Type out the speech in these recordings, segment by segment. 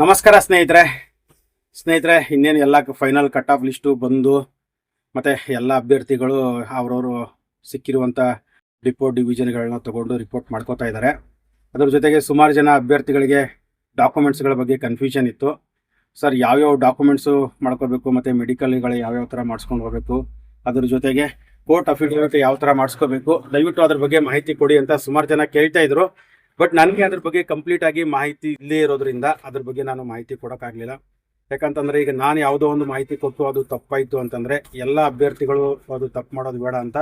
ನಮಸ್ಕಾರ ಸ್ನೇಹಿತರೆ. ಸ್ನೇಹಿತರೆ, ಇನ್ನೇನು ಎಲ್ಲ ಫೈನಲ್ ಕಟ್ ಆಫ್ ಲಿಸ್ಟು ಬಂದು, ಮತ್ತು ಎಲ್ಲ ಅಭ್ಯರ್ಥಿಗಳು ಅವರವರು ಸಿಕ್ಕಿರುವಂಥ ಡಿಪೋ ಡಿವಿಷನ್ಗಳನ್ನ ತೊಗೊಂಡು ರಿಪೋರ್ಟ್ ಮಾಡ್ಕೋತಾ ಇದ್ದಾರೆ. ಅದ್ರ ಜೊತೆಗೆ ಸುಮಾರು ಜನ ಅಭ್ಯರ್ಥಿಗಳಿಗೆ ಡಾಕ್ಯುಮೆಂಟ್ಸ್ಗಳ ಬಗ್ಗೆ ಕನ್ಫ್ಯೂಷನ್ ಇತ್ತು. ಸರ್ ಯಾವ್ಯಾವ ಡಾಕ್ಯುಮೆಂಟ್ಸು ಮಾಡ್ಕೋಬೇಕು, ಮತ್ತು ಮೆಡಿಕಲ್ಗಳು ಯಾವ್ಯಾವ ಥರ ಮಾಡಿಸ್ಕೊಂಡು ಹೋಗಬೇಕು, ಅದ್ರ ಜೊತೆಗೆ ಕೋರ್ಟ್ ಅಫಿಡವಿಟ್ ಯಾವ ಥರ ಮಾಡಿಸ್ಕೋಬೇಕು, ದಯವಿಟ್ಟು ಅದ್ರ ಬಗ್ಗೆ ಮಾಹಿತಿ ಕೊಡಿ ಅಂತ ಸುಮಾರು ಜನ ಕೇಳ್ತಾ ಇದ್ರು. ಬಟ್ ನನಗೆ ಅದ್ರ ಬಗ್ಗೆ ಕಂಪ್ಲೀಟ್ ಆಗಿ ಮಾಹಿತಿ ಇಲ್ಲೇ ಇರೋದ್ರಿಂದ ಅದ್ರ ಬಗ್ಗೆ ನಾನು ಮಾಹಿತಿ ಕೊಡೋಕ್ಕಾಗಲಿಲ್ಲ. ಯಾಕಂತಂದ್ರೆ ಈಗ ನಾನು ಯಾವುದೋ ಒಂದು ಮಾಹಿತಿ ಕೊಟ್ಟು ಅದು ತಪ್ಪಾಯಿತು ಅಂತಂದ್ರೆ ಎಲ್ಲ ಅಭ್ಯರ್ಥಿಗಳು ಅದು ತಪ್ಪು ಮಾಡೋದು ಬೇಡ ಅಂತ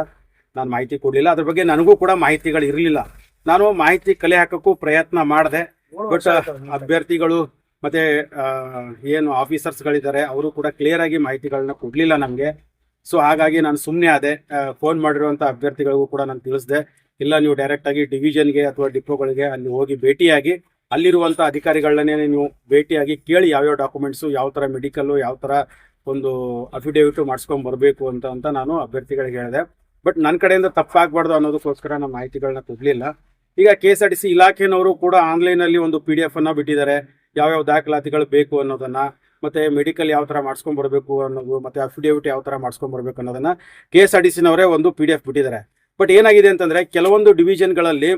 ನಾನು ಮಾಹಿತಿ ಕೊಡಲಿಲ್ಲ. ಅದ್ರ ಬಗ್ಗೆ ನನಗೂ ಕೂಡ ಮಾಹಿತಿಗಳು ಇರಲಿಲ್ಲ. ನಾನು ಮಾಹಿತಿ ಕಲೆ ಹಾಕೋಕ್ಕೂ ಪ್ರಯತ್ನ ಮಾಡಿದೆ. ಬಟ್ ಅಭ್ಯರ್ಥಿಗಳು ಮತ್ತೆ ಏನು ಆಫೀಸರ್ಸ್ಗಳಿದ್ದಾರೆ ಅವರು ಕೂಡ ಕ್ಲಿಯರ್ ಆಗಿ ಮಾಹಿತಿಗಳನ್ನ ಕೊಡಲಿಲ್ಲ ನಮಗೆ. ಸೊ ಹಾಗಾಗಿ ನಾನು ಸುಮ್ಮನೆ ಆದೆ. ಫೋನ್ ಮಾಡಿರುವಂಥ ಅಭ್ಯರ್ಥಿಗಳಿಗೂ ಕೂಡ ನಾನು ತಿಳಿಸಿದೆ. ಇಲ್ಲ, ನೀವು ಡೈರೆಕ್ಟ್ ಆಗಿ ಡಿವಿಷನ್ಗೆ ಅಥವಾ ಡಿಪೋಗಳಿಗೆ ಅಲ್ಲಿ ಹೋಗಿ ಭೇಟಿಯಾಗಿ ಅಲ್ಲಿರುವಂಥ ಅಧಿಕಾರಿಗಳನ್ನೇ ನೀವು ಭೇಟಿಯಾಗಿ ಕೇಳಿ ಯಾವ್ಯಾವ ಡಾಕ್ಯುಮೆಂಟ್ಸು ಯಾವ ಥರ ಮೆಡಿಕಲ್ಲು ಯಾವ ಥರ ಒಂದು ಅಫಿಡೇವಿಟು ಮಾಡಿಸ್ಕೊಂಡ್ ಬರಬೇಕು ಅಂತ ಅಂತ ನಾನು ಅಭ್ಯರ್ಥಿಗಳಿಗೆ ಹೇಳಿದೆ. ಬಟ್ ನನ್ನ ಕಡೆಯಿಂದ ತಪ್ಪಾಗಬಾರ್ದು ಅನ್ನೋದಕ್ಕೋಸ್ಕರ ನಾನು ಮಾಹಿತಿಗಳನ್ನ ಕೊಡಲಿಲ್ಲ. ಈಗ K S R T C ಇಲಾಖೆನವರು ಕೂಡ ಆನ್ಲೈನಲ್ಲಿ ಒಂದು ಪಿ ಡಿ ಎಫ್ ಅನ್ನ ಬಿಟ್ಟಿದ್ದಾರೆ. ಯಾವ್ಯಾವ ದಾಖಲಾತಿಗಳು ಬೇಕು ಅನ್ನೋದನ್ನ, ಮತ್ತೆ ಮೆಡಿಕಲ್ ಯಾವ ಥರ ಮಾಡಿಸ್ಕೊಂಡ್ ಬರಬೇಕು ಅನ್ನೋದು, ಮತ್ತೆ ಅಫಿಡೇವಿಟ್ ಯಾವ ಥರ ಮಾಡಿಸ್ಕೊಂಡ್ ಬರಬೇಕು ಅನ್ನೋದನ್ನ ಕೆ ಎಸ್ ಆರ್ ಟಿ ಸಿನವರೇ ಒಂದು ಪಿ ಡಿ ಎಫ್ ಬಿಟ್ಟಿದ್ದಾರೆ. ಬಟ್ ಏನಾಗಿದೆ ಅಂತಂದ್ರೆ ಕೆಲವೊಂದು ಡಿವಿಷನ್ಗಳಲ್ಲಿ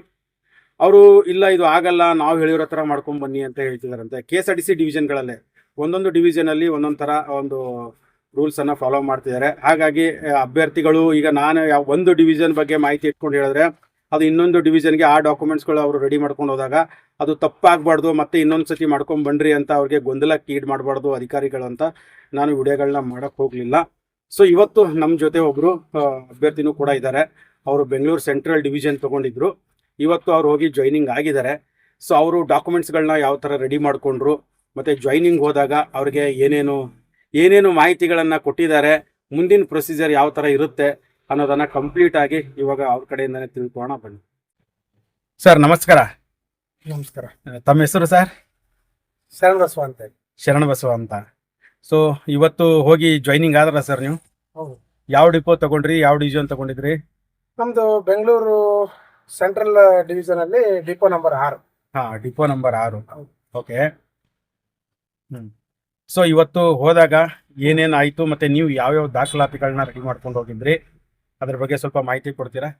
ಅವರು, ಇಲ್ಲ, ಇದು ಆಗಲ್ಲ, ನಾವು ಹೇಳಿರೋ ಥರ ಮಾಡ್ಕೊಂಡ್ ಬನ್ನಿ ಅಂತ ಹೇಳ್ತಿದಾರಂತೆ K S R T C ಡಿವಿಷನ್ಗಳಲ್ಲೇ ಒಂದೊಂದು ಡಿವಿಷನಲ್ಲಿ ಒಂದೊಂದು ಥರ ಒಂದು ರೂಲ್ಸ್ ಅನ್ನ ಫಾಲೋ ಮಾಡ್ತಿದ್ದಾರೆ ಹಾಗಾಗಿ ಅಭ್ಯರ್ಥಿಗಳು, ಈಗ ನಾನು ಯಾವ ಒಂದು ಡಿವಿಷನ್ ಬಗ್ಗೆ ಮಾಹಿತಿ ಇಟ್ಕೊಂಡು ಹೇಳಿದ್ರೆ, ಅದು ಇನ್ನೊಂದು ಡಿವಿಷನ್ಗೆ ಆ ಡಾಕ್ಯುಮೆಂಟ್ಸ್ಗಳು ಅವರು ರೆಡಿ ಮಾಡ್ಕೊಂಡು ಹೋದಾಗ ಅದು ತಪ್ಪಾಗಬಾರ್ದು, ಮತ್ತೆ ಇನ್ನೊಂದು ಸತಿ ಮಾಡ್ಕೊಂಡು ಬನ್ರಿ ಅಂತ ಅವ್ರಿಗೆ ಗೊಂದಲಕ್ಕೆ ಈಡ್ ಮಾಡಬಾರ್ದು ಅಧಿಕಾರಿಗಳು ಅಂತ ನಾನು ವಿಡಿಯೋಗಳನ್ನ ಮಾಡಕ್ ಹೋಗಲಿಲ್ಲ. ಸೊ, ಇವತ್ತು ನಮ್ಮ ಜೊತೆ ಒಬ್ಬರು ಅಭ್ಯರ್ಥಿನೂ ಕೂಡ ಇದ್ದಾರೆ. ಅವರು ಬೆಂಗಳೂರು ಸೆಂಟ್ರಲ್ ಡಿವಿಷನ್ ತಗೊಂಡಿದ್ರು. ಇವತ್ತು ಅವ್ರು ಹೋಗಿ ಜಾಯ್ನಿಂಗ್ ಆಗಿದ್ದಾರೆ. ಸೊ ಅವರು ಡಾಕ್ಯುಮೆಂಟ್ಸ್ಗಳನ್ನ ಯಾವ ಥರ ರೆಡಿ ಮಾಡಿಕೊಂಡ್ರು ಮತ್ತು ಜಾಯ್ನಿಂಗ್ ಹೋದಾಗ ಅವ್ರಿಗೆ ಏನೇನು ಏನೇನು ಮಾಹಿತಿಗಳನ್ನು ಕೊಟ್ಟಿದ್ದಾರೆ ಮುಂದಿನ ಪ್ರೊಸೀಜರ್ ಯಾವ ಥರ ಇರುತ್ತೆ ಅನ್ನೋದನ್ನು ಕಂಪ್ಲೀಟ್ ಆಗಿ ಇವಾಗ ಅವ್ರ ಕಡೆಯಿಂದನೇ ತಿಳ್ಕೊಳ್ಳೋಣ ಬನ್ನಿ. ಸರ್ ನಮಸ್ಕಾರ. ನಮಸ್ಕಾರ. ತಮ್ಮ ಹೆಸರು ಸರ್? ಶರಣ್ ಬಸವ ಅಂತ ಶರಣ ಶರಣಬಸವ ಅಂತ. ಸೊ ಇವತ್ತು ಹೋಗಿ ಜಾಯ್ನಿಂಗ್ ಆದ್ರ ಸರ್ ನೀವು? ಹೌದು. ಯಾವ ಡಿಪೋ ತಗೊಂಡ್ರಿ ಯಾವ ಡಿವಿಷನ್ ತಗೊಂಡಿದ್ರಿ? ನಮ್ದು ಬೆಂಗಳೂರು ಸೆಂಟ್ರಲ್ ಡಿವಿಷನ್ ಅಲ್ಲಿ ಡಿಪೋ ನಂಬರ್ ಆರು. ಹಾ ಡಿಪೋ ನಂಬರ್ ಆರು. Okay hmm. ಸೊ ಇವತ್ತು ಹೋದಾಗ ಏನೇನ್ ಆಯ್ತು ಮತ್ತೆ ನೀವು ಯಾವ್ಯಾವ ದಾಖಲಾತಿಗಳನ್ನ ರೆಡಿ ಮಾಡ್ಕೊಂಡು ಹೋಗಿದ್ರಿ? ಅದ್ರ ಬಗ್ಗೆ ಸ್ವಲ್ಪ ಮಾಹಿತಿ ಕೊಡ್ತೀರಾ?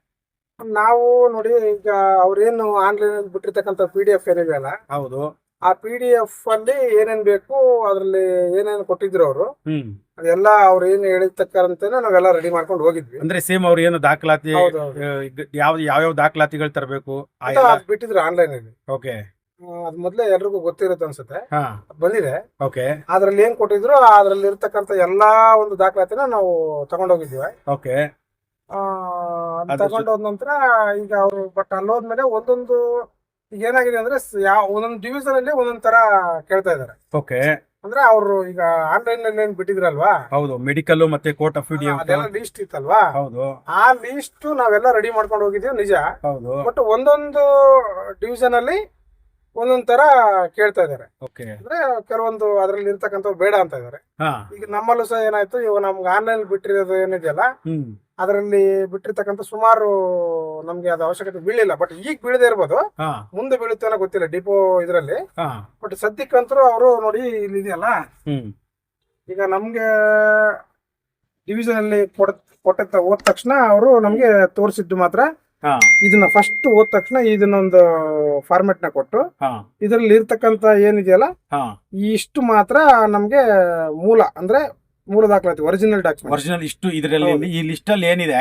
ನಾವು ನೋಡಿ ಈಗ ಅವ್ರೇನು ಆನ್ಲೈನ್ ಬಿಟ್ಟಿರ್ತಕ್ಕಂಥ ಪಿ ಡಿ ಎಫ್ ಏನಿದೆಯಲ್ಲ ಹೌದು. ಆ ಪಿ ಡಿ ಎಫ್ ಅಲ್ಲಿ ಏನೇನ್ ಬೇಕು ಅದ್ರಲ್ಲಿ ಏನೇನು ಕೊಟ್ಟಿದ್ರು ಅವರು ಹ್ಮ್. ಅದೆಲ್ಲ ಅವ್ರು ಏನು ಹೇಳಿರ್ತಕ್ಕಂತಾನೆ ನಾವೆಲ್ಲ ರೆಡಿ ಮಾಡ್ಕೊಂಡು ಹೋಗಿದ್ವಿ. ಅಂದ್ರೆ ಸೇಮ್ ಅವ್ರು ಏನು ದಾಖಲಾತಿ ಯಾವ ಹೌದು. ಯಾವ ಯಾವ್ಯಾವ ದಾಖಲಾತಿಗಳು ತರಬೇಕು ಅದ್ ಬಿಟ್ಟಿದ್ರು ಆನ್ಲೈನ್ ಅಲ್ಲಿ. ಓಕೆ. ಆ, ಅದ್ ಮೊದ್ಲೇ ಎಲ್ರಿಗೂ ಗೊತ್ತಿರುತ್ತೆ ಅನ್ಸುತ್ತೆ. ಹಾ. ಅದ್ ಬಂದಿದೆ. ಓಕೆ. ಅದ್ರಲ್ಲಿ ಏನ್ ಕೊಟ್ಟಿದ್ರು ಅದ್ರಲ್ಲಿ ಇರ್ತಕ್ಕಂತ ಎಲ್ಲಾ ಒಂದು ದಾಖಲಾತಿನ ನಾವು ತಗೊಂಡೋಗಿದ್ವಿ ಓಕೆ. ಆ, ಅದ್ ಅದ್ರ ತಗೊಂಡ್ ಹೋದ ನಂತರ ಈಗ ಅವರು ಬಟ್ ಅಲ್ಲೋದ್ಮೇಲೆ ಒಂದೊಂದು ಈಗ ಏನಾಗಿದೆ ಅಂದ್ರೆ ಯಾವ ಒಂದೊಂದು ಡಿವಿಷನ್ ಅಲ್ಲಿ ಒಂದೊಂದ್ ತರ ಕೇಳ್ತಾ ಇದಾರೆ ಓಕೆ. ಅಂದ್ರೆ ಅವರು ಈಗ ಆನ್ಲೈನ್ನಲ್ಲಿ ಏನ್ ಬಿಟ್ಟಿದ್ರಲ್ವಾ? ಹೌದು ಮೆಡಿಕಲ್ ಮತ್ತೆ ಕೋರ್ಟ್ ಆಫ್ ಅದೆಲ್ಲ ಲಿಸ್ಟ್ ಇತ್ತಲ್ವಾ? ಹೌದು. ಆ ಲಿಸ್ಟ್ ನಾವೆಲ್ಲ ರೆಡಿ ಮಾಡ್ಕೊಂಡು ಹೋಗಿದ್ದೀವಿ ನಿಜ. ಹೌದು. ಬಟ್ ಒಂದೊಂದು ಡಿವಿಷನ್ ಅಲ್ಲಿ ಒಂದೊಂದ್ ತರ ಕೇಳ್ತಾ ಇದಾರೆ ಓಕೆ. ಅಂದ್ರೆ ಕೆಲವೊಂದು ಅದ್ರಲ್ಲಿ ಇರ್ತಕ್ಕಂಥ ಬೇಡ ಅಂತ ಇದಾರೆ ಈಗ ನಮ್ಮಲ್ಲೂ ಸಹ ಏನಾಯ್ತು ಇವಾಗ ನಮ್ಗೆ ಆನ್ಲೈನ್ ಬಿಟ್ಟಿರೋದು ಏನಿದೆಯಲ್ಲ ಅದರಲ್ಲಿ ಬಿಟ್ಟಿರ್ತಕ್ಕಂಥ ಸುಮಾರು ನಮ್ಗೆ ಅದು ಅವಶ್ಯಕತೆ ಬೀಳಿಲ್ಲ ಬಟ್ ಈಗ ಬೀಳದೇ ಇರ್ಬೋದು. ಮುಂದೆ ಬೀಳುತ್ತೆ ಅನ್ನೋ ಗೊತ್ತಿಲ್ಲ. ಡಿಪೋ ಇದರಲ್ಲಿ. ಬಟ್ ಸದ್ಯಕ್ಕಂತೂ ಅವರು ನೋಡಿ ಇಲ್ಲಿ ಇದೆಯಲ್ಲ? ಈಗ ನಮ್ಗೆ ಡಿವಿಷನ್ ಅಲ್ಲಿ ಕೊಟ್ಟ ಹೋದ ತಕ್ಷಣ ಅವರು ನಮ್ಗೆ ತೋರಿಸಿದ್ದು ಮಾತ್ರ ಇದನ್ನ ಫಸ್ಟ್ ಹೋದ ತಕ್ಷಣ ಇದನ್ನೊಂದು ಫಾರ್ಮೆಟ್ನ ಕೊಟ್ಟು ಇದರಲ್ಲಿ ಇರ್ತಕ್ಕಂತ ಏನಿದೆಯಲ್ಲ? ಇಷ್ಟು ಮಾತ್ರ ನಮ್ಗೆ ಮೂಲ. ಅಂದ್ರೆ ಮೂಲ ದಾಖಲಾತಿ ಒರಿಜಿನಲ್ ಡಾಕ್ಯುಮೆಂಟ್ ಒರಿಜಿನಲ್ ಇಷ್ಟು ಇದರಲ್ಲಿ. ಈ ಲಿಸ್ಟ್ ಅಲ್ಲಿ ಏನಿದೆ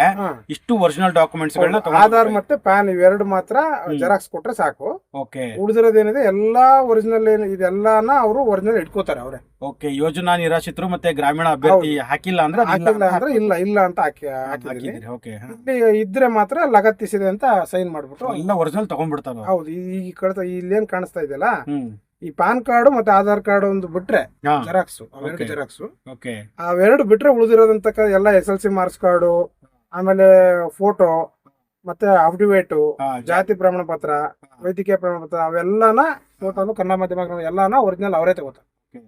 ಇಷ್ಟು ಒರಿಜಿನಲ್ ಡಾಕ್ಯುಮೆಂಟ್ಸ್ ಗಳನ್ನ ಆಧಾರ್ ಮತ್ತೆ ಪ್ಯಾನ್ ಇವೆರಡು ಮಾತ್ರ ಜೆರಾಕ್ಸ್ ಕೊಟ್ರೆ ಸಾಕು. ಓಕೆ. ಉಳಿದಿರೋದೇನಿದೆ ಎಲ್ಲಾ ಒರಿಜಿನಲ್ ಏನು ಇದೆಲ್ಲಾನ ಅವರು ಒರಿಜಿನಲ್ ಇಟ್ಕೋತಾರೆ ಅವ್ರೆ. ಓಕೆ ಯೋಜನಾ ನಿರಾಶ್ರಿತರು ಮತ್ತೆ ಗ್ರಾಮೀಣ ಅಭ್ಯರ್ಥಿ ಹಾಕಿಲ್ಲ ಅಂದ್ರೆ ಹಾಕಿಲ್ಲ ಅಂದ್ರೆ ಇಲ್ಲ ಇಲ್ಲ ಅಂತ ಹಾಕಿ ಹಾಕಿದ್ದೀನಿ. ಓಕೆ. ಇಲ್ಲಿ ಇದ್ರೆ ಮಾತ್ರ ಲಗತ್ತಿಸಿದೆ ಅಂತ ಸೈನ್ ಮಾಡ್ಬಿಟ್ಟು ಎಲ್ಲ ಒರಿಜಿನಲ್ ತಗೊಂಡ್ಬಿಡ್ತಾರ ಹೌದು ಈ ಈ ಕಡೆ ಇಲ್ಲೇನ್ ಕಾಣಿಸ್ತಾ ಇದೆಯಲ್ಲ? ಹ್ಮ್. ಈ ಪಾನ್ ಕಾರ್ಡ್ ಮತ್ತೆ ಆಧಾರ್ ಕಾರ್ಡ್ ಒಂದು ಬಿಟ್ರೆ ಹಾ. ಜೆರಾಕ್ಸ್ ಅವೆರಡು Okay. ಜೆರಾಕ್ಸ್. ಓಕೆ. ಅವೆರಡು ಬಿಟ್ರೆ ಉಳಿದಿರೋದಂತ ಎಲ್ಲ S L C marks card ಆಮೇಲೆ ಫೋಟೋ ಮತ್ತೆ ಅಫಿಡವಿಟ್ ಜಾತಿ ಪ್ರಮಾಣ ಪತ್ರ ವೈದ್ಯಕೀಯ ಪ್ರಮಾಣ ಪತ್ರ ಅವೆಲ್ಲನ ಕನ್ನಡ ಮಾಧ್ಯಮ ಎಲ್ಲಾನ ಒರಿಜಿನಲ್ ಅವರೇ ತಗೋತಾರೆ. Okay.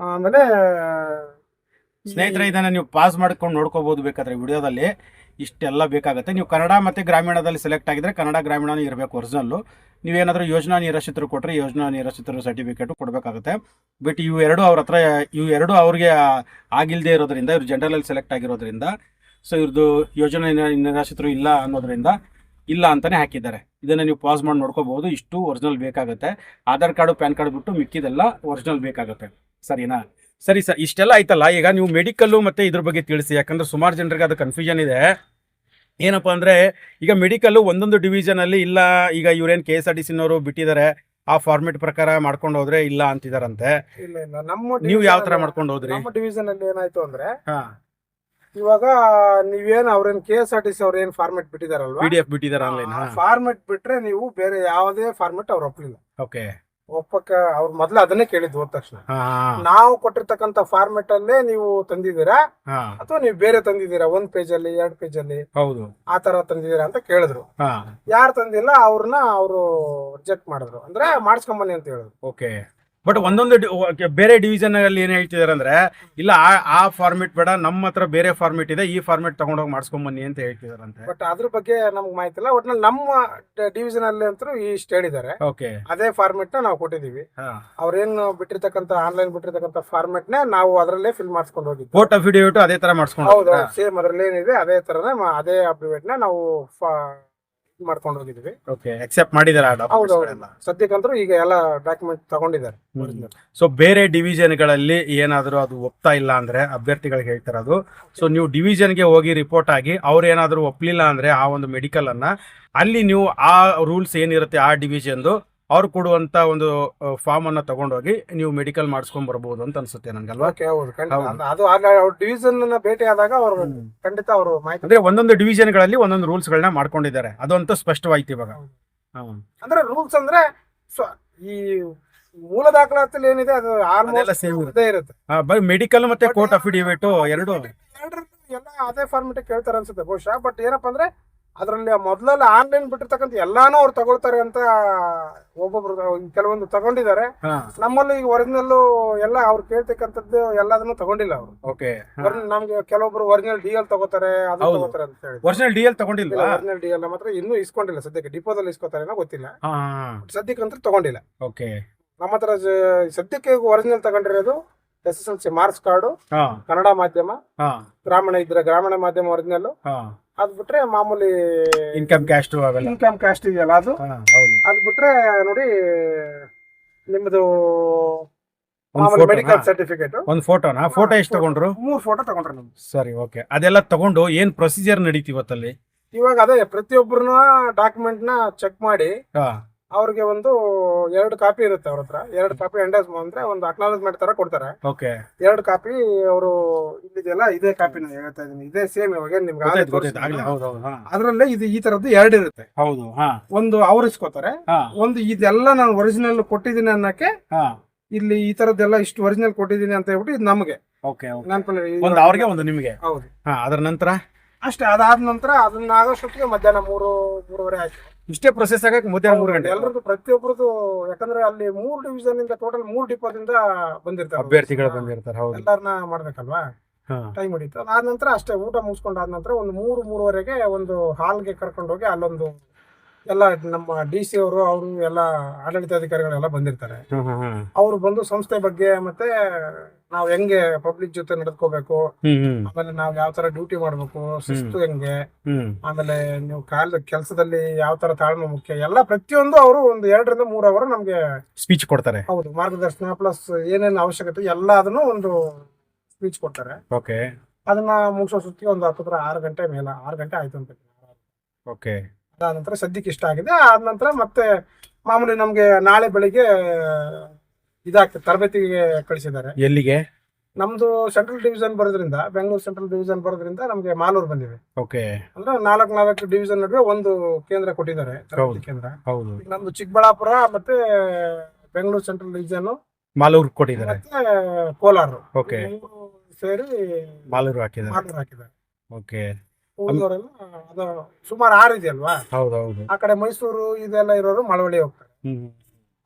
ಆಮೇಲೆ ಈ- ಸ್ನೇಹಿತರೆ ಇದನ್ನ ನೀವು ಪಾಸ್ ಮಾಡ್ಕೊಂಡು ನೋಡ್ಕೋಬಹುದು ಬೇಕಾದ್ರೆ ವಿಡಿಯೋದಲ್ಲಿ ಇಷ್ಟೆಲ್ಲ ಬೇಕಾಗುತ್ತೆ. ನೀವು ಕನ್ನಡ ಮತ್ತು ಗ್ರಾಮೀಣದಲ್ಲಿ ಸೆಲೆಕ್ಟ್ ಆಗಿದ್ರೆ ಕನ್ನಡ ಗ್ರಾಮೀಣನೂ ಇರಬೇಕು ಒರಿಜಿನಲ್ಲು ನೀವೇನಾದರೂ ಯೋಜನಾ ನಿರಾಶ್ರಿತರು ಕೊಟ್ಟರೆ ಯೋಜನಾ ನಿರಾಶ್ರಿತರು ಸರ್ಟಿಫಿಕೇಟು ಕೊಡಬೇಕಾಗುತ್ತೆ. ಬಟ್ ಇವು ಎರಡು ಅವ್ರ ಹತ್ರ, ಇವು ಎರಡು ಅವ್ರಿಗೆ ಆಗಿಲ್ಲದೆ ಇರೋದ್ರಿಂದ, ಇವ್ರು ಜನರಲಲ್ಲಿ ಸೆಲೆಕ್ಟ್ ಆಗಿರೋದ್ರಿಂದ ಸೊ ಇವ್ರದ್ದು ಯೋಜನಾ ನಿರಾಶ್ರಿತರು ಇಲ್ಲ ಅನ್ನೋದ್ರಿಂದ ಇಲ್ಲ ಅಂತಲೇ ಹಾಕಿದ್ದಾರೆ. ಇದನ್ನು ನೀವು ಪಾಸ್ ಮಾಡಿ ನೋಡ್ಕೋಬೋದು ಇಷ್ಟು ಒರಿಜಿನಲ್ ಬೇಕಾಗುತ್ತೆ. ಆಧಾರ್ ಕಾರ್ಡು ಪ್ಯಾನ್ ಕಾರ್ಡ್ ಬಿಟ್ಟು ಮಿಕ್ಕಿದೆಲ್ಲ ಒರಿಜಿನಲ್ ಬೇಕಾಗುತ್ತೆ. ಸರಿನಾ? ಸರಿ ಸರ್ ಇಷ್ಟೆಲ್ಲ ಆಯ್ತಲ್ಲ? ಈಗ ನೀವು ಮೆಡಿಕಲ್ಲು ಮತ್ತೆ ಇದ್ರ ಬಗ್ಗೆ ತಿಳಿಸಿ ಯಾಕಂದ್ರೆ ಸುಮಾರು ಜನರಿಗೆ ಅದು ಕನ್ಫ್ಯೂಷನ್ ಇದೆ. ಏನಪ್ಪ ಅಂದ್ರೆ ಈಗ ಮೆಡಿಕಲ್ಲು ಒಂದೊಂದು ಡಿವಿಷನಲ್ಲಿ ಇಲ್ಲ ಈಗ ಇವರೇನು ಕೆ ಎಸ್ ಆರ್ ಟಿ ಸಿನವರು ಬಿಟ್ಟಿದ್ದಾರೆ ಆ ಫಾರ್ಮೆಟ್ ಪ್ರಕಾರ ಮಾಡ್ಕೊಂಡು ಹೋದ್ರೆ ಇಲ್ಲ ಅಂತಿದಾರಂತೆ. ನಮ್ಮ ನೀವು ಯಾವ ತರ ಮಾಡ್ಕೊಂಡು ಹೋದ್ರಿ? ನಮ್ಮ ಡಿವಿಷನ್ ಅಲ್ಲಿ ಏನಾಯ್ತು ಅಂದ್ರೆ ಇವಾಗ ನೀವೇನ್ ಅವ್ರೇನ್ K S R T C ಅವ್ರ ಏನ್ ಫಾರ್ಮೆಟ್ ಬಿಟ್ಟಿದಾರಲ್ವಾ? ಪಿ ಡಿ ಎಫ್ ಬಿಟ್ಟಿದ್ದಾರೆ ಆನ್ಲೈನ್ ಫಾರ್ಮೆಟ್ ಬಿಟ್ರೆ ನೀವು ಬೇರೆ ಯಾವುದೇ ಫಾರ್ಮೆಟ್ ಅವ್ರು ಒಪ್ಪಲಿಲ್ಲ ಓಕೆ ಒಪ್ಪಕ್ಕ ಅವ್ರ ಮೊದ್ಲು ಅದನ್ನೇ ಕೇಳಿದ್ ಹೋದ ತಕ್ಷಣ. ನಾವು ಕೊಟ್ಟಿರ್ತಕ್ಕಂತ ಫಾರ್ಮೆಟ್ ಅಲ್ಲೇ ನೀವು ತಂದಿದ್ದೀರಾ? ಅಥವಾ ನೀವು ಬೇರೆ ತಂದಿದ್ದೀರಾ? ಒಂದ್ ಪೇಜ್ ಅಲ್ಲಿ ಎರಡ್ ಪೇಜ್ ಅಲ್ಲಿ ಹೌದು. ಆ ತರ ತಂದಿದ್ದೀರಾ ಅಂತ ಕೇಳಿದ್ರು. ಯಾರು ತಂದಿಲ್ಲ ಅವ್ರನ್ನ ಅವರು ರಿಜೆಕ್ಟ್ ಮಾಡಿದ್ರು. ಅಂದ್ರೆ ಮಾಡಿಸ್ಕೊಂಬನ್ನಿ ಅಂತ ಹೇಳಿದ್ರು. ಓಕೆ. ಬಟ್ ಒಂದೊಂದು ಬೇರೆ ಡಿವಿಷನ್ ಅಲ್ಲಿ ಏನ್ ಹೇಳ್ತಿದಾರೆ ಅಂದ್ರೆ ಇಲ್ಲ ಆ ಫಾರ್ಮೆಟ್ ಬೇಡ ನಮ್ಮ ಹತ್ರ ಬೇರೆ ಫಾರ್ಮೆಟ್ ಇದೆ ಈ ಫಾರ್ಮೆಟ್ ತಗೊಂಡೋಗಿ ಮಾಡಿಸ್ಕೊಂಡ್ ಬನ್ನಿ ಅಂತ ಹೇಳ್ತಿದಾರಂತೆ. ಬಟ್ ಅದ್ರ ಬಗ್ಗೆ ನಮ್ಗೆ ಮಾಹಿತಿ ಇಲ್ಲ. ಒಟ್ನಲ್ಲಿ ನಮ್ಮ ಡಿವಿಷನ್ ಅಲ್ಲಿ ಅಂತೂ ಇಷ್ಟು ಹೇಳಿದ್ದಾರೆ ಓಕೆ ಅದೇ ಫಾರ್ಮೆಟ್ನ ನಾವು ಕೊಟ್ಟಿದೀವಿ ಅವ್ರೇನು ಬಿಟ್ಟಿರ್ತಕ್ಕಂತ ಆನ್ಲೈನ್ ಬಿಟ್ಟಿರ್ತಕ್ಕಂಥ ಫಾರ್ಮೆಟ್ನ ನಾವು ಅದರಲ್ಲೇ ಫಿಲ್ ಮಾಡಿಸ್ಕೊಂಡು ಹೋಗಿದ್ವಿ ಫೋಟೋ ವಿಡಿಯೋ ಅದೇ ತರ ಮಾಡಿಸ್ಕೊಂಡು ಹೌದು ಸೇಮ್ ಅದ್ರಲ್ಲಿ ಏನಿದೆ ಅದೇ ತರನೇ ಅದೇ ಅಪ್ಡೇಟ್ನ ನಾವು ಮಾಡ್ಕೊಂಡು ಹೋಗಿದ್ವಿ ಓಕೆ ಅಕ್ಸೆಪ್ಟ್ ಮಾಡಿದಾರೆ ಹೌದು ಸದ್ಯಕ್ಕಂತೂ ಈಗ ಎಲ್ಲ ಡಾಕ್ಯುಮೆಂಟ್ ತಗೊಂಡಿದ್ದಾರೆ. ಸೊ ಬೇರೆ ಡಿವಿಷನ್ಗಳಲ್ಲಿ ಏನಾದರೂ ಅದು ಒಪ್ತಾ ಇಲ್ಲ ಅಂದ್ರೆ ಅಭ್ಯರ್ಥಿಗಳಿಗೆ ಹೇಳ್ತಿರೋದು ಸೊ ನೀವು ಡಿವಿಷನ್ಗೆ ಹೋಗಿ ರಿಪೋರ್ಟ್ ಆಗಿ ಅವ್ರು ಏನಾದರೂ ಒಪ್ಪಲಿಲ್ಲ ಅಂದ್ರೆ ಆ ಒಂದು ಮೆಡಿಕಲ್ ಅನ್ನ ಅಲ್ಲಿ ನೀವು ಆ ರೂಲ್ಸ್ ಏನಿರುತ್ತೆ ಆ ಡಿವಿಷನ್ದು ಅವ್ರು ಕೊಡುವಂತ ಒಂದು ಫಾರ್ಮ್ ಅನ್ನ ತಗೊಂಡೋಗಿ ನೀವು ಮೆಡಿಕಲ್ ಮಾಡಿಸ್ಕೊಂಡ್ ಬರಬಹುದು ಅಂತ ಅನ್ಸುತ್ತೆ ನನ್ಗಲ್ವಾ? ಅದು- ಡಿವಿಷನ್ ಭೇಟಿ ಆದಾಗ ಅವರು ಖಂಡಿತ ಅವರು ಮಾಹಿತಿ ಅಂದ್ರೆ ಒಂದೊಂದು ಡಿವಿಷನ್ಗಳಲ್ಲಿ ಒಂದೊಂದು ರೂಲ್ಸ್ ಗಳನ್ನ ಮಾಡ್ಕೊಂಡಿದ್ದಾರೆ. ಅದಂತೂ ಸ್ಪಷ್ಟವಾಯ್ತು ಇವಾಗ. ಅಂದ್ರೆ ರೂಲ್ಸ್ ಅಂದ್ರೆ ಈ ಮೂಲ ದಾಖಲಾತಿಯಲ್ಲಿ ಏನಿದೆ ಅದು ಇರುತ್ತೆ. ಬರೀ ಮೆಡಿಕಲ್ ಮತ್ತೆ ಕೋರ್ಟ್ ಅಫಿಡೇವಿಟ್ ಎರಡು ಎರಡರಲ್ಲೂ ಎಲ್ಲ ಅದೇ ಫಾರ್ಮೆಟ್ ಕೇಳ್ತಾರೆ ಅನ್ಸುತ್ತೆ ಬಹುಶಃ. ಬಟ್ ಏನಪ್ಪಾ ಅಂದ್ರೆ ಅದ್ರಲ್ಲಿ ಮೊದಲಲ್ಲಿ ಆನ್ಲೈನ್ ಬಿಟ್ಟಿರ್ತಕ್ಕಂಥ ಎಲ್ಲಾನು ಅವ್ರು ತಗೊಳ್ತಾರೆ ಅಂತ ಒಬ್ಬೊಬ್ರು ಕೆಲವೊಂದು ತಗೊಂಡಿದ್ದಾರೆ. ನಮ್ಮಲ್ಲಿ ಈಗ ಒರಿಜಿನಲ್ ಎಲ್ಲ ಅವ್ರು ಕೇಳ್ತಕ್ಕಂಥದ್ದು ಎಲ್ಲದನ್ನು ತಗೊಂಡಿಲ್ಲ ಅವರು. ಓಕೆ. ನಮ್ಗೆ ಕೆಲವೊಬ್ರು ಒರಿಜಿನಲ್ ಡಿ ಎಲ್ ತಗೋತಾರೆ ಅದು. ತಗೋತಾರೆ ಅಂತ ಹೇಳಿ ಒರಿಜಿನಲ್ ಡಿ ಎಲ್ ತಗೊಂಡಿಲ್ಲ ಒರಿಜಿನಲ್ ಡಿ ಎಲ್ ಮಾತ್ರ ಇನ್ನೂ ಇಸ್ಕೊಂಡಿಲ್ಲ. ಸದ್ಯಕ್ಕೆ ಡಿಪೋದಲ್ಲಿ ಇಸ್ಕೊತಾರೆ ಗೊತ್ತಿಲ್ಲ. ಸದ್ಯಕ್ಕಂತೂ ತಗೊಂಡಿಲ್ಲ. ಓಕೆ. ನಮ್ಮ ಹತ್ರ ಸದ್ಯಕ್ಕೆ ಒರಿಜಿನಲ್ ತಗೊಂಡಿರೋದು S S L C marks card Kannada ಮಾಧ್ಯಮ ಗ್ರಾಮೀಣ ಇದ್ರೆ ಗ್ರಾಮೀಣ ಮಾಧ್ಯಮ ಒರಿಜಿನಲ್ ಅದ್ ಬಿಟ್ರೆ ಮಾಮೂಲಿ ಇನ್ಕಮ್ ಕ್ಯಾಸ್ಟ್ ಇನ್ಕಮ್ ಕ್ಯಾಸ್ಟ್ ಇದೆಯಲ್ಲ ಅದು? ಅದ್ ಬಿಟ್ರೆ ನೋಡಿ ನಿಮ್ದು ಮೆಡಿಕಲ್ ಸರ್ಟಿಫಿಕೇಟ್ ಒಂದು ಫೋಟೋನಾ ಫೋಟೋ ಎಷ್ಟು ತಗೊಂಡ್ರು? ಮೂರ್ ಫೋಟೋ ತಗೊಂಡ್ರು ನಮ್ಗೆ ಸರಿ ಓಕೆ ಅದೆಲ್ಲ ತಗೊಂಡು ಏನ್ ಪ್ರೊಸೀಜರ್ ನಡೀತಿ ಇವತ್ತಲ್ಲಿ? ಇವಾಗ ಅದೇ ಪ್ರತಿಯೊಬ್ಬರನ್ನ ಡಾಕ್ಯುಮೆಂಟ್ನ ಚೆಕ್ ಮಾಡಿ ಹಾ. ಅವ್ರಿಗೆ ಒಂದು ಎರಡು ಕಾಪಿ ಇರುತ್ತೆ ಅವ್ರ ಹತ್ರ. ಎರಡು ಕಾಪಿ ಎಂಡಸ್ ಅಂದ್ರೆ ಒಂದು ಅಕ್ನಾಲಜ್ಮೆಂಟ್ ತರ ಕೊಡ್ತಾರೆ. ಓಕೆ. ಎರಡು ಕಾಪಿ ಅವರು ಇಲ್ಲಿದೆಯಲ್ಲ ಇದೇ ಕಾಪಿ ನಾನು ಹೇಳ್ತಾ ಇದೀನಿ ಇದೇ ಸೇಮ್ ಇವಾಗ ನಿಮ್ಗೆ ಅದ್ರಲ್ಲೇ ಇದು ಈ ತರದ್ದು ಎರಡು ಇರುತ್ತೆ. ಹೌದು ಒಂದು ಅವ್ರು ಇಸ್ಕೋತಾರೆ ಒಂದು ಇದೆಲ್ಲ ನಾನು ಒರಿಜಿನಲ್ ಕೊಟ್ಟಿದ್ದೀನಿ ಅನ್ನಕ್ಕೆ ಇಲ್ಲಿ ಈ ತರದ್ದೆಲ್ಲ ಇಷ್ಟು ಒರಿಜಿನಲ್ ಕೊಟ್ಟಿದ್ದೀನಿ ಅಂತ ಹೇಳ್ಬಿಟ್ಟು ಇದು ನಮಗೆ. ಓಕೆ ಒಂದು ಅವ್ರಿಗೆ ಒಂದು ನಿಮಗೆ. ಹೌದು. ಅದರ ನಂತರ? ಅಷ್ಟೇ ಅದಾದ ನಂತರ ಅದನ್ನ ಆಗೋಷ್ಟೊತ್ತಿಗೆ ಮಧ್ಯಾಹ್ನ ಮೂರು ಮೂರುವರೆ ಆಯ್ತು. ಇಷ್ಟೇ ಪ್ರೊಸೆಸ್ ಆಗಕ್ಕೆ ಮಧ್ಯಾಹ್ನ ಮೂರು ಗಂಟೆ. ಎಲ್ಲರದ್ದು ಪ್ರತಿಯೊಬ್ಬರದು ಯಾಕಂದ್ರೆ ಅಲ್ಲಿ ಮೂರು ಡಿವಿಷನ್ ಇಂದ ಟೋಟಲ್ ಮೂರು ಡಿಪೋದಿಂದ ಬಂದಿರ್ತಾರೆ. ಅಭ್ಯರ್ಥಿಗಳು ಬಂದಿರ್ತಾರೆ ಹೌದು. ಎಲ್ಲರನ್ನ ಮಾಡ್ಬೇಕಲ್ವಾ? ಟೈಮ್ ಹಿಡಿತು. ಅದಾದ ನಂತರ ಅಷ್ಟೇ ಊಟ ಮುಗಿಸ್ಕೊಂಡಾದ ನಂತರ ಒಂದು ಮೂರು ಮೂರುವರೆಗೆ ಒಂದು ಹಾಲ್ಗೆ ಕರ್ಕೊಂಡೋಗಿ ಅಲ್ಲೊಂದು ಎಲ್ಲ ನಮ್ಮ ಡಿ ಸಿ ಅವರು ಅವರು ಎಲ್ಲ ಆಡಳಿತಾಧಿಕಾರಿಗಳೆಲ್ಲ ಬಂದಿರ್ತಾರೆ. ಅವರು ಬಂದು ಸಂಸ್ಥೆ ಬಗ್ಗೆ ಮತ್ತೆ ನಾವು ಹೆಂಗೆ ಪಬ್ಲಿಕ್ ಜೊತೆ ನಡ್ಕೋಬೇಕು ಆಮೇಲೆ ನಾವು ಯಾವ ತರ ಡ್ಯೂಟಿ ಮಾಡ್ಬೇಕು ಶಿಸ್ತು ಹೆಂಗೆ ಆಮೇಲೆ ನೀವು ಕಾಲ ಕೆಲಸದಲ್ಲಿ ಯಾವ ತರ ತಾಳ್ಮೆ ಮುಖ್ಯ ಎಲ್ಲ ಪ್ರತಿಯೊಂದು ಅವರು ಒಂದು ಎರಡರಿಂದ ಮೂರು ಅವರ್ ನಮ್ಗೆ ಸ್ಪೀಚ್ ಕೊಡ್ತಾರೆ. ಹೌದು ಮಾರ್ಗದರ್ಶನ ಪ್ಲಸ್ ಏನೇನು ಅವಶ್ಯಕತೆ ಎಲ್ಲ ಅದನ್ನು ಒಂದು ಸ್ಪೀಚ್ ಕೊಡ್ತಾರೆ. ಓಕೆ. ಅದನ್ನ ಮುಗಿಸೋ ಸುತ್ತಿ ಒಂದು ಹತ್ತಿರ ಆರು ಗಂಟೆ ಮೇಲೆ ಆರು ಗಂಟೆ ಆಯ್ತು ಅಂತ. ಓಕೆ. ನಂತರ ಸದ್ಯಕ್ಕೆ ಇಷ್ಟ ಆಗಿದೆ. ಆದ ನಂತರ ಮತ್ತೆ ಮಾಮೂಲಿ ನಮ್ಗೆ ನಾಳೆ ಬೆಳಿಗ್ಗೆ ಇದಾಗ್ತದೆ ತರಬೇತಿಗೆ ಕಳಿಸಿದ್ದಾರೆ. ಎಲ್ಲಿಗೆ? ನಮ್ದು ಸೆಂಟ್ರಲ್ ಡಿವಿಷನ್ ಬರೋದ್ರಿಂದ ಬೆಂಗಳೂರು ಸೆಂಟ್ರಲ್ ಡಿವಿಷನ್ ಬರೋದ್ರಿಂದ ನಮ್ಗೆ ಮಾಲೂರು ಬಂದಿದೆ. ಓಕೆ. ಅಂದ್ರೆ ನಾಲ್ಕು ನಾಲ್ಕು ಡಿವಿಷನ್ ನಡುವೆ ಒಂದು ಕೇಂದ್ರ ಕೊಟ್ಟಿದ್ದಾರೆ ತರಬೇತಿ ಕೇಂದ್ರ. ಹೌದು. ನಮ್ದು ಚಿಕ್ಕಬಳ್ಳಾಪುರ ಮತ್ತೆ ಬೆಂಗಳೂರು ಸೆಂಟ್ರಲ್ ಡಿವಿಷನ್ ಮಾಲೂರು ಕೊಟ್ಟಿದ್ದಾರೆ. ಮತ್ತೆ ಕೋಲಾರ. ಓಕೆ. ಸೇರಿ ಮಾಲೂರು ಹಾಕಿದ್ದಾರೆ. ಮಾಲೂರು ಹಾಕಿದ್ದಾರೆ. ಓಕೆ. ಉಳಿದವರೆಲ್ಲ ಅದು ಸುಮಾರು ಆರು ಇದೆಯಲ್ವಾ ಹೌದು ಆ ಕಡೆ ಮೈಸೂರು ಇದೆಲ್ಲ ಇರೋರು ಮಳವಳ್ಳಿ ಹೋಗ್ತಾರೆ.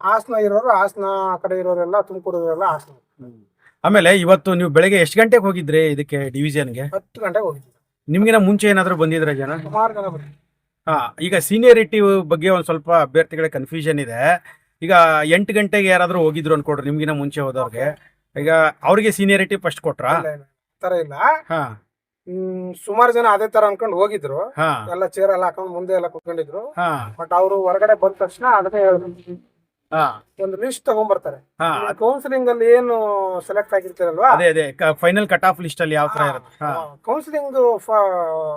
ಹಾಸನ ಇರೋರು ಹಾಸನ ಆ ಕಡೆ ಇರೋರೆಲ್ಲ ತುಮಕೂರು ಇರೋರೆಲ್ಲ ಹಾಸನ ಆಮೇಲೆ ಇವತ್ತು ನೀವು ಬೆಳಗ್ಗೆ ಎಷ್ಟು ಗಂಟೆಗೆ ಹೋಗಿದ್ರಿ ಇದಕ್ಕೆ ಡಿವಿಷನ್ಗೆ ಹತ್ತು ಗಂಟೆಗೆ ಹೋಗಿದ್ವಿ. ನಿಮ್ಗಿನ ಮುಂಚೆ ಏನಾದ್ರು ಬಂದಿದ್ರ ಜನ? ಸುಮಾರು ಜನ ಬಂದಿದ್ರು. ಹಾ ಈಗ ಸೀನಿಯರಿಟಿ ಬಗ್ಗೆ ಒಂದ್ ಸ್ವಲ್ಪ ಅಭ್ಯರ್ಥಿಗಳ ಕನ್ಫ್ಯೂಷನ್ ಇದೆ. ಈಗ ಎಂಟು ಗಂಟೆಗೆ ಯಾರಾದ್ರೂ ಹೋಗಿದ್ರು ಅನ್ಕೊಡ್ರಿ ನಿಮ್ಗಿನ ಮುಂಚೆ ಹೋದವ್ರಿಗೆ. ಈಗ ಅವ್ರಿಗೆ ಸೀನಿಯರಿಟಿ ಫಸ್ಟ್ ಕೊಟ್ರಾ? ಇಲ್ಲ, ಇಲ್ಲ. ಆ ತರ ಇಲ್ಲ. ಹಾ. ಸುಮಾರು ಜನ ಅದೇ ತರ ಅನ್ಕೊಂಡು ಹೋಗಿದ್ರು. ಹಾ. ಎಲ್ಲ ಚೇರ್ ಎಲ್ಲ ಹಾಕೊಂಡು ಮುಂದೆ ಎಲ್ಲ ಕುತ್ಕೊಂಡಿದ್ರು. ಹಾ. ಬಟ್ ಅವರು ಹೊರಗಡೆ ಬಂದ ತಕ್ಷಣ ಅದನ್ನೇ. ಹಾ. ಒಂದು ಲಿಸ್ಟ್ ತಗೊಂಡ್ಬರ್ತಾರೆ ಹಾ. ಕೌನ್ಸಿಲಿಂಗ್ ಅಲ್ಲಿ ಏನು ಸೆಲೆಕ್ಟ್ ಆಗಿರ್ತಾರಲ್ವಾ? ಅದೇ ಅದೇ. ಫೈನಲ್ ಕಟ್ ಆಫ್ ಲಿಸ್ಟ್ ಅಲ್ಲಿ ಯಾವ ತರ ಇರುತ್ತೆ? ಹಾ. ಕೌನ್ಸಿಲಿಂಗ್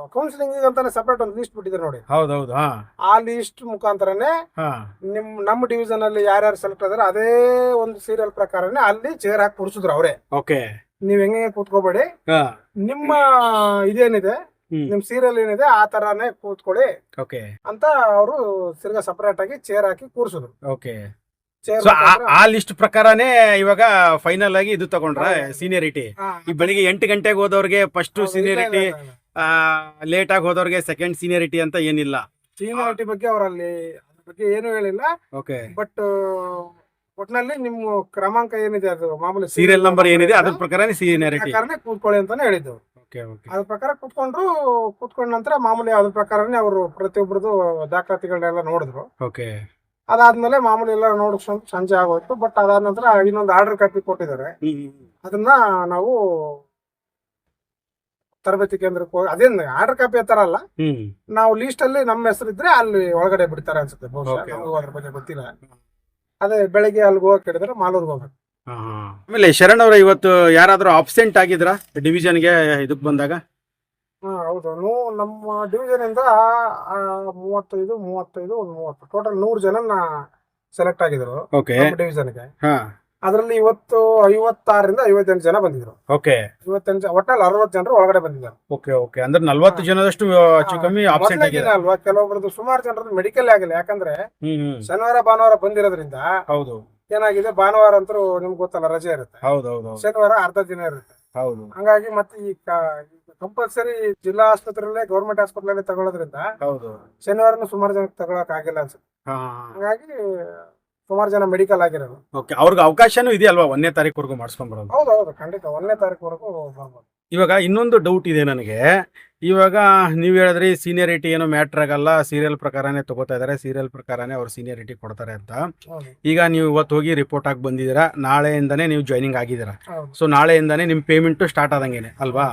ಕೌನ್ಸಿಲಿಂಗ್ ಅಂತಾನೆ ಸಪರೇಟ್ ಒಂದು ಲಿಸ್ಟ್ ಬಿಟ್ಟಿದ್ರು ನೋಡಿ. ಹೌದೌದು ಹಾ. ಆ ಲಿಸ್ಟ್ ಮುಖಾಂತರನೇ ಹಾ. ನಿಮ್ ನಮ್ಮ ಡಿವಿಷನ್ ಅಲ್ಲಿ ಯಾರ್ಯಾರು ಸೆಲೆಕ್ಟ್ ಆದ್ರೆ ಅದೇ ಒಂದು ಸೀರಿಯಲ್ ಪ್ರಕಾರನೇ ಅಲ್ಲಿ ಚೇರ್ ಹಾಕಿ ಕುಡಿಸಿದ್ರು ಅವರೇ. ಓಕೆ ನೀವ್ ಹೆಂಗೆ ಕೂತ್ಕೋಬೇಡಿ. ಹಾ. ನಿಮ್ಮ ಇದೇನಿದೆ ಹ್ಮ್. ನಿಮ್ ಸೀರಿಯಲ್ ಏನಿದೆ ಆ ತರಾನೇ ಕೂತ್ಕೊಳ್ಳಿ. ಓಕೆ. ಅಂತ ಅವರು ತಿರ್ಗಾ ಸಪರೇಟ್ ಆಗಿ ಚೇರ್ ಹಾಕಿ ಕೂರ್ಸಿದ್ರು. ಓಕೆ. ಚೇರ್ ಸೊ ಆ ಲಿಸ್ಟ್ ಪ್ರಕಾರನೇ ಇವಾಗ ಫೈನಲ್ ಆಗಿ ಇದು ತಗೊಂಡ್ರ ಸೀನಿಯರಿಟಿ ಈ ಬೆಳಿಗ್ಗೆ ಎಂಟು ಗಂಟೆಗೆ ಹೋದವ್ರಿಗೆ ಫಸ್ಟ್ ಸೀನಿಯರಿಟಿ ಲೇಟ್ ಆಗಿ ಹೋದವ್ರಿಗೆ ಸೆಕೆಂಡ್ ಸೀನಿಯರಿಟಿ ಅಂತ ಏನಿಲ್ಲ. ಸೀನಿಯಾರಿಟಿ ಬಗ್ಗೆ ಅವರಲ್ಲಿ ಅದ್ರ ಬಗ್ಗೆ ಏನು ಹೇಳಿಲ್ಲ. ಓಕೆ. ಬಟ್ ಒಟ್ನಲ್ಲಿ ನಿಮ್ಮ ಕ್ರಮಾಂಕ ಏನಿದೆ ಅದು ಮಾಮೂಲಿ ಸೀರಿಯಲ್ ನಂಬರ್ ಏನಿದೆ ಅದ್ರ ಪ್ರಕಾರನೇ ಸೀನಿಯರಿಟಿ ಪ್ರಕಾರನೇ ಕೂತ್ಕೊಳ್ಳಿ ಅಂತಾನೆ ಹೇಳಿದ್ದು. ಓಕೆ ಓಕೆ ಅದ್ರ ಪ್ರಕಾರ ಕೂತ್ಕೊಂಡ್ರು ಕೂತ್ಕೊಂಡ ನಂತರ ಮಾಮೂಲಿ ಅದ್ರ ಪ್ರಕಾರನೇ ಅವರು ಪ್ರತಿಯೊಬ್ಬರದು ದಾಖಲಾತಿಗಳನ್ನೆಲ್ಲ ನೋಡಿದ್ರು. ಓಕೆ ಅದಾದ್ಮೇಲೆ ಮಾಮೂಲಿ ಎಲ್ಲ ನೋಡಕ್ ಸಂಜೆ ಆಗೋಯ್ತು ಬಟ್ ಅದಾದ ನಂತರ ಇನ್ನೊಂದು ಆರ್ಡರ್ ಕಾಪಿ ಕೊಟ್ಟಿದ್ದಾರೆ. ಅದನ್ನ ನಾವು ತರಬೇತಿ ಕೇಂದ್ರಕ್ಕೆ ಹೋಗಿ ಅದೇನ್ ಆರ್ಡರ್ ಕಾಪಿ ತರ ಅಲ್ಲ. ನಾವು ಲೀಸ್ಟ್ ಅಲ್ಲಿ ನಮ್ಮ ಹೆಸರು ಇದ್ರೆ ಅಲ್ಲಿ ಒಳಗಡೆ ಬಿಡ್ತಾರೆ ಅನ್ಸುತ್ತೆ ಬಹುಶಃ. ನಮಗೂ ಅದ್ರ ಬಗ್ಗೆ ಗೊತ್ತಿಲ್ಲ. ಅದೇ ಬೆಳಗ್ಗೆ ಅಲ್ಲಿಗೆ ಹೋಗಕ್ ಹೇಳಿದ್ರೆ ಮಾಲೂರ್ಗೆ ಹೋಗ್ಬೇಕು. ಆಮೇಲೆ ಶರಣ್ ಅವ್ರ ಇವತ್ತು ಯಾರಾದ್ರೂ ಅಬ್ಸೆಂಟ್ ಆಗಿದ್ರಾ ಡಿವಿಷನ್ಗೆ ಇದಕ್ ಬಂದಾಗ? ಹಾ ಹೌದು. ನೂ ನಮ್ಮ ಡಿವಿಷನ್ ಇಂದ ಆ, ಮೂವತ್ತೈದು ಮೂವತ್ತೈದು ಒಂದು ಮೂವತ್ತು. ಟೋಟಲ್ ನೂರು ಜನ ಸೆಲೆಕ್ಟ್ ಆಗಿದ್ರು ಓಕೆ ಡಿವಿಷನ್ಗೆ ಹಾ. ಅದರಲ್ಲಿ ಇವತ್ತು ಐವತ್ತಾರರಿಂದ ಐವತ್ತೆಂಟು ಜನ ಬಂದಿದ್ರು. ಓಕೆ. ಐವತ್ತೆಂಟು ಜನ ಒಟ್ಟಲ್ಲಿ ಅರವತ್ತು ಜನರು ಒಳಗಡೆ ಬಂದಿದ್ದಾರೆ. Okay okay. ಅಂದ್ರೆ ನಲ್ವತ್ತು ಜನದಷ್ಟು ಹೆಚ್ಚು ಕಮ್ಮಿ ಆಬ್ಸೆಂಟ್ ಆಗಿದೆ. ಅಲ್ವಾ ಕೆಲವೊಬ್ಬರದ್ದು ಸುಮಾರು ಜನರದ್ದು ಮೆಡಿಕಲ್ ಆಗಿಲ್ಲ. ಯಾಕಂದ್ರೆ ಶನಿವಾರ ಭಾನುವಾರ ಬಂದಿರೋದ್ರಿಂದ ಹೌದು. ಏನಾಗಿದೆ ಭಾನುವಾರ ಅಂತೂ ನಿಮ್ಗೆ ಗೊತ್ತಲ್ಲ ರಜೆ ಇರುತ್ತೆ. ಹೌದು ಹೌದು ಹೌದು. ಶನಿವಾರ ಅರ್ಧ ದಿನ ಇರುತ್ತೆ. ಹೌದು. ಹಂಗಾಗಿ ಮತ್ತೆ ಈ ಕಂಪಲ್ಸರಿ ಜಿಲ್ಲಾ ಆಸ್ಪತ್ರೆಯಲ್ಲೇ ಗೌರ್ಮೆಂಟ್ ಆಸ್ಪತ್ರೆಯಲ್ಲೇ ತಗೊಳ್ಳೋದ್ರಿಂದ ಹೌದು. ಶನಿವಾರನು ಸುಮಾರು ಜನಕ್ಕೆ ತಗೊಳಕ್ ಆಗಿಲ್ಲ ಅನ್ಸುತ್ತೆ ಹಂಗಾಗಿ ಸುಮಾರು ಜನ ಮೆಡಿಕಲ್ ಆಗಿರೋದು ಓಕೆ ಅವ್ರಿಗೆ ಅವಕಾಶನೂ ಇದೆಯಲ್ವಾ? ಒಂದನೇ ತಾರೀಕುವರೆಗೂ ಮಾಡಿಸ್ಕೊಂಡ್ ಬರೋದು. ಹೌದು ಹೌದು ಖಂಡಿತ. ಒಂದನೇ ತಾರೀಕುವರೆಗೂ ಬರ್ಬೋದು ಇವಾಗ ಇನ್ನೊಂದು ಡೌಟ್ ಇದೆ ನನಗೆ. ಇವಾಗ ನೀವು ಹೇಳಿದ್ರಿ ಸೀನಿಯರಿಟಿ ಏನು ಮ್ಯಾಟ್ರ್ ಆಗಲ್ಲ ಸೀರಿಯಲ್ ಪ್ರಕಾರನೇ ತಗೋತಾ ಇದ್ದಾರೆ ಸೀರಿಯಲ್ ಪ್ರಕಾರನೇ ಅವ್ರು ಸೀನಿಯರಿಟಿ ಕೊಡ್ತಾರೆ ಅಂತ. ಈಗ ನೀವು ಇವತ್ತು ಹೋಗಿ ರಿಪೋರ್ಟ್ ಆಗಿ ಬಂದಿದ್ದೀರಾ ನಾಳೆಯಿಂದನೇ ನೀವು ಜಾಯ್ನಿಂಗ್ ಆಗಿದ್ದೀರಾ. ಸೊ ನಾಳೆಯಿಂದನೇ ನಿಮ್ಮ ಪೇಮೆಂಟು ಸ್ಟಾರ್ಟ್ ಆದಂಗೆನೆ ಅಲ್ವಾ?